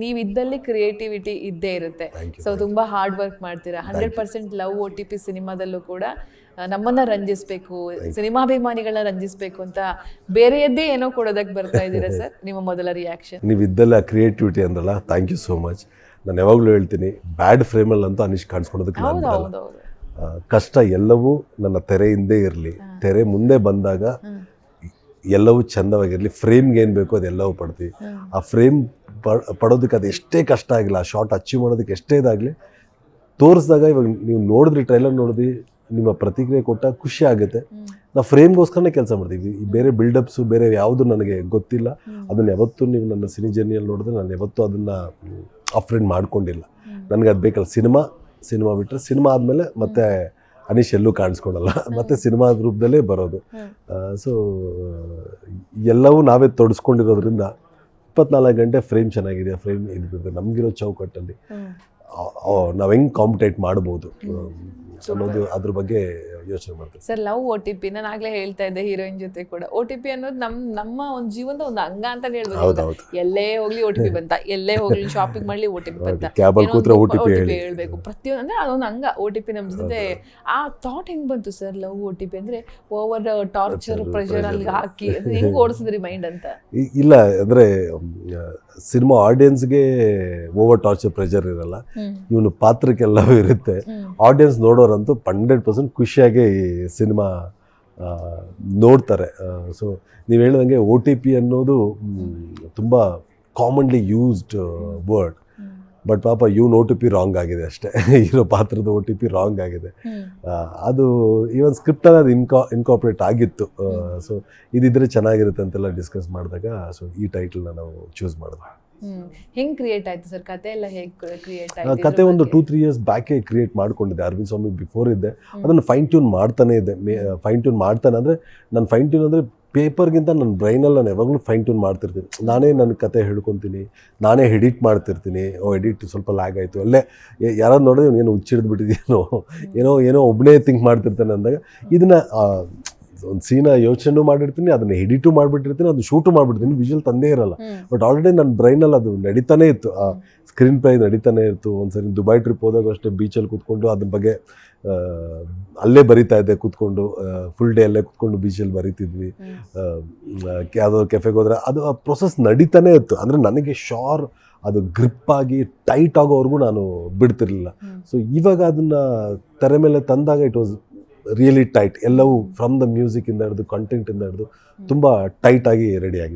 ನೀವಿದ್ದಲ್ಲಿ creativity ಇದ್ದೇ ಇರುತ್ತೆ. So ತುಂಬಾ ಹಾರ್ಡ್ ವರ್ಕ್ ಮಾಡ್ತೀರಾ? Hundred percent love O T P ಸಿನಿಮಾದಲ್ಲೂ ಕೂಡ ನಮ್ಮನ್ನ ರಂಜಿಸ್ಬೇಕು. ಸಿನಿಮಾಭಿಮಾನಿಗಳನ್ನ ರಂಜಿಸ್ಬೇಕು ಅಂತ ಬೇರೆಯದ್ದೇ ಏನೋ ಕೊಡೋದಕ್ಕೆ ಬರ್ತಾ ಇದ್ದೀರಾ ಸರ್? ನಿಮ್ಮ ಮೊದಲ ರಿಯಾಕ್ಷನ್ ನೀವು ಇದ್ದಲ್ಲ ಕ್ರಿಯೇಟಿವಿಟಿ ಅಂದ್ರಲ್ಲ ಥ್ಯಾಂಕ್ ಯು ಸೋ ಮಚ್ ನಾನು ಯಾವಾಗಲೂ ಹೇಳ್ತೀನಿ ಬ್ಯಾಡ್ ಫ್ರೇಮಲ್ಲಿ ಅಂತ ಅನಿಶ್ ನಾನು ಬಿಡಲ್ಲ. ಹೌದು ಕಷ್ಟ ಎಲ್ಲವೂ ನನ್ನ ತೆರೆ ಹಿಂದೆ ಇರಲಿ ತೆರೆ ಮುಂದೆ ಬಂದಾಗ ಎಲ್ಲವೂ ಚಂದವಾಗಿರಲಿ. ಫ್ರೇಮ್ಗೆ ಏನು ಬೇಕೋ ಅದೆಲ್ಲವೂ ಪಡ್ತೀವಿ. ಆ ಫ್ರೇಮ್ ಪಡೋದಕ್ಕೆ ಅದು ಎಷ್ಟೇ ಕಷ್ಟ ಆಗಿಲ್ಲ ಆ ಶಾರ್ಟ್ ಅಚೀವ್ ಮಾಡೋದಕ್ಕೆ ಎಷ್ಟೇ ಇದಾಗಲಿ ತೋರಿಸಿದಾಗ ಇವಾಗ ನೀವು ನೋಡಿದ್ರಿ ಟ್ರೈಲರ್ ನೋಡಿದ್ರಿ ನಿಮ್ಮ ಪ್ರತಿಕ್ರಿಯೆ ಕೊಟ್ಟ ಖುಷಿ ಆಗುತ್ತೆ. ನಾವು ಫ್ರೇಮ್ಗೋಸ್ಕರನೇ ಕೆಲಸ ಮಾಡ್ತೀವಿ ಈ ಬೇರೆ ಬಿಲ್ಡಪ್ಸು ಬೇರೆ ಯಾವುದು ನನಗೆ ಗೊತ್ತಿಲ್ಲ. ಅದನ್ನು ಯಾವತ್ತೂ ನೀವು ನನ್ನ ಸಿನಿ ಜರ್ನಿಯಲ್ಲಿ ನೋಡಿದ್ರೆ ನಾನು ಯಾವತ್ತೂ ಅದನ್ನು ಅಫ್ರೆಂಡ್ ಮಾಡ್ಕೊಂಡಿಲ್ಲ. ನನಗೆ ಅದು ಬೇಕಲ್ಲ ಸಿನಿಮಾ ಸಿನಿಮಾ ಬಿಟ್ಟರೆ ಸಿನಿಮಾ ಆದಮೇಲೆ ಮತ್ತೆ ಅನೀಶ್ ಎಲ್ಲೂ ಕಾಣಿಸ್ಕೊಳಲ್ಲ. ಮತ್ತೆ ಸಿನಿಮಾ ರೂಪದಲ್ಲೇ ಬರೋದು. ಸೊ ಎಲ್ಲವೂ ನಾವೇ ತೊಡಸ್ಕೊಂಡಿರೋದ್ರಿಂದ ಇಪ್ಪತ್ನಾಲ್ಕು ಗಂಟೆ ಫ್ರೇಮ್ ಚೆನ್ನಾಗಿದೆ ಫ್ರೇಮ್ ಇದು ನಮಗಿರೋ ಚೌಕಟ್ಟಲ್ಲಿ. ನಾವ್ ಹೆಂಗ್ ಕಾಂಪಿಟೇಟ್ ಮಾಡ್ಬೋದು? ಅನ್ನೋದು ಅದ್ರ ಬಗ್ಗೆ ಯೋಚನೆ ಮಾಡ್ತೀನಿ sir love O T P ನಾನು ಆಗ್ಲೇ ಹೇಳ್ತಾ ಇದ್ದೆ ಹೀರೋಯಿನ್ ಜೊತೆ ಕೂಡ. ಒ ಟಿ ಪಿ ಅನ್ನೋದು ನಮ್ ನಮ್ಮ ಒಂದು ಜೀವನದ ಒಂದು ಅಂಗ ಅಂತ ಹೇಳ್ಬೋದು. ಎಲ್ಲೇ ಹೋಗ್ಲಿ ಒ ಟಿ ಪಿ ಬಂತ. ಎಲ್ಲೇ ಹೋಗ್ಲಿ ಶಾಪಿಂಗ್ ಮಾಡ್ಲಿ ಒ ಟಿ ಪಿ ಬಂತ. ಕ್ಯಾಬಲ್ ಕೂತ್ರೆ ಹೇಳಿ. ಹೇಳ್ಬೇಕು. ಪ್ರತಿಯೊಂದು ಅಂದ್ರೆ ಅದೊಂದು ಅಂಗ ಒ ಟಿ ಪಿ ನಮ್ ಜೊತೆ. ಆ ಥಾಟ್ ಹೆಂಗ್ ಬಂತು sir love O T P ಅಂದ್ರೆ ಓವರ್ ಟಾರ್ಚರ್ ಪ್ರೆಷರ್ ಅಲ್ಲಿ ಹಾಕಿ. ಅದು ಹೆಂಗ್ ಓಡಿಸಿದ್ರಿ ಮೈಂಡ್ ಅಂತ? ಇಲ್ಲ ಅಂದ್ರೆ ಸಿನಿಮಾ ಆಡಿಯನ್ಸ್ಗೆ ಓವರ್ ಟಾರ್ಚರ್ ಪ್ರೆಷರ್ ಇರಲ್ಲ. ಇವನು ಪಾತ್ರಕ್ಕೆಲ್ಲವೂ ಇರುತ್ತೆ. ಆಡಿಯನ್ಸ್ ನೋಡೋರಂತೂ ಹಂಡ್ರೆಡ್ ಪರ್ಸೆಂಟ್ ಖುಷಿಯಾಗಿ ಈ ಸಿನಿಮಾ ನೋಡ್ತಾರೆ. ಸೊ ನೀವು ಹೇಳಿದಂಗೆ ಓ ಟಿ ಪಿ ಅನ್ನೋದು ತುಂಬ ಕಾಮನ್ಲಿ ಯೂಸ್ಡ್ ವರ್ಡ್ ಬಟ್ ಪಾಪ ಇವ್ನು ಓ ಟಿ ಪಿ ರಾಂಗ್ ಆಗಿದೆ ಅಷ್ಟೇ. ಇರೋ ಪಾತ್ರದ ಓ ಟಿ ಪಿ ರಾಂಗ್ ಆಗಿದೆ. ಅದು ಈವನ್ ಸ್ಕ್ರಿಪ್ಟಲ್ಲಿ ಅದು ಇನ್ಕಾ ಇನ್ಕಾಪ್ರೇಟ್ ಆಗಿತ್ತು. ಸೊ ಇದಿದ್ರೆ ಚೆನ್ನಾಗಿರುತ್ತೆ ಅಂತೆಲ್ಲ ಡಿಸ್ಕಸ್ ಮಾಡಿದಾಗ ಸೊ ಈ ಟೈಟಲ್ನ ನಾವು ಚೂಸ್ ಮಾಡಿದ್ವಿ ಹೆಂಗ್ ಕ್ರಿಯೇಟ್ ಆಯ್ತು ಸರ್? ಕತೆ ಎಲ್ಲ ಹೇಗ್ ಕ್ರಿಯೇಟ್ ಆಯ್ತು ಕತೆ ಒಂದು ಟೂ ತ್ರೀ ಇಯರ್ಸ್ ಬ್ಯಾಕೆ ಕ್ರಿಯೇಟ್ ಮಾಡ್ಕೊಂಡಿದ್ದೆ. ಅರವಿಂದ್ ಸ್ವಾಮಿ ಬಿಫೋರ್ ಇದ್ದೆ. ಅದನ್ನು ಫೈನ್ ಟ್ಯೂನ್ ಮಾಡ್ತಾನೆ ಇದ್ದೆ. ಫೈನ್ ಟ್ಯೂನ್ ಮಾಡ್ತಾನೆ ಅಂದರೆ ನಾನು ಫೈನ್ ಟ್ಯೂನ್ ಅಂದರೆ ಪೇಪರ್ಗಿಂತ ನನ್ನ ಬ್ರೈನಲ್ಲಿ ನಾನು ಯಾವಾಗಲೂ ಫೈನ್ ಟ್ಯೂನ್ ಮಾಡ್ತಿರ್ತೀನಿ. ನಾನೇ ನನ್ನ ಕತೆ ಹೇಳ್ಕೊತೀನಿ. ನಾನೇ ಎಡಿಟ್ ಮಾಡ್ತಿರ್ತೀನಿ. ಓ ಎಡಿಟ್ ಸ್ವಲ್ಪ ಲ್ಯಾಗ್ ಆಯಿತು. ಅಲ್ಲೇ ಯಾರಾದ್ರು ನೋಡಿದ್ರೆ ಏನು ಹುಚ್ಚಿಡ್ದು ಬಿಟ್ಟಿದ್ದೀನೋ ಏನೋ ಏನೋ ಒಬ್ಬನೇ ಥಿಂಕ್ ಮಾಡ್ತಿರ್ತಾನೆ ಅಂದಾಗ ಇದನ್ನು ಒಂದು ಸೀನ ಯೋಚನೆ ಮಾಡಿರ್ತೀನಿ ಅದನ್ನ ಎಡಿಟು ಮಾಡಿಬಿಟ್ಟಿರ್ತೀನಿ ಅದು ಶೂಟು ಮಾಡಿಬಿಡ್ತೀನಿ ವಿಜುವಲ್ ತಂದೇ ಇರಲ್ಲ. ಬಟ್ ಆಲ್ರೆಡಿ ನನ್ನ ಬ್ರೈನಲ್ಲಿ ಅದು ನಡೀತಾನೆ ಇತ್ತು. ಆ ಸ್ಕ್ರೀನ್ ಪ್ಲೇ ನಡೀತಾನೆ ಇತ್ತು. ಒಂದ್ಸರಿ ದುಬೈ ಟ್ರಿಪ್ ಹೋದಾಗ ಅಷ್ಟೇ ಬೀಚಲ್ಲಿ ಕೂತ್ಕೊಂಡು ಅದ್ರ ಬಗ್ಗೆ ಅಲ್ಲೇ ಬರಿತಾ ಇದ್ದೆ ಕೂತ್ಕೊಂಡು ಫುಲ್ ಡೇ ಅಲ್ಲೇ ಕೂತ್ಕೊಂಡು ಬೀಚಲ್ಲಿ ಬರಿತಿದ್ವಿ. ಯಾವುದೋ ಕೆಫೆಗೆ ಹೋದ್ರೆ ಅದು ಆ ಪ್ರೊಸೆಸ್ ನಡೀತಾನೆ ಇತ್ತು. ಅಂದರೆ ನನಗೆ ಶಾರ್ ಅದು ಗ್ರಿಪ್ ಆಗಿ ಟೈಟ್ ಆಗೋವರೆಗೂ ನಾನು ಬಿಡ್ತಿರ್ಲಿಲ್ಲ. ಸೊ ಇವಾಗ ಅದನ್ನ ತೆರೆ ಮೇಲೆ ತಂದಾಗ ಇಟ್ ವಾಸ್ ರಿಯಲಿ ಟೈಟ್ ಎಲ್ಲವೂ ಫ್ರಮ್ ದ ಮ್ಯೂಸಿಕ್ ಇಂದ ಹಿಡಿದು ಕಂಟೆಂಟ್ ಇಂದ ಹಿಡಿದು ತುಂಬ ಟೈಟ್ ಆಗಿ ರೆಡಿ ಆಗಿದೆ.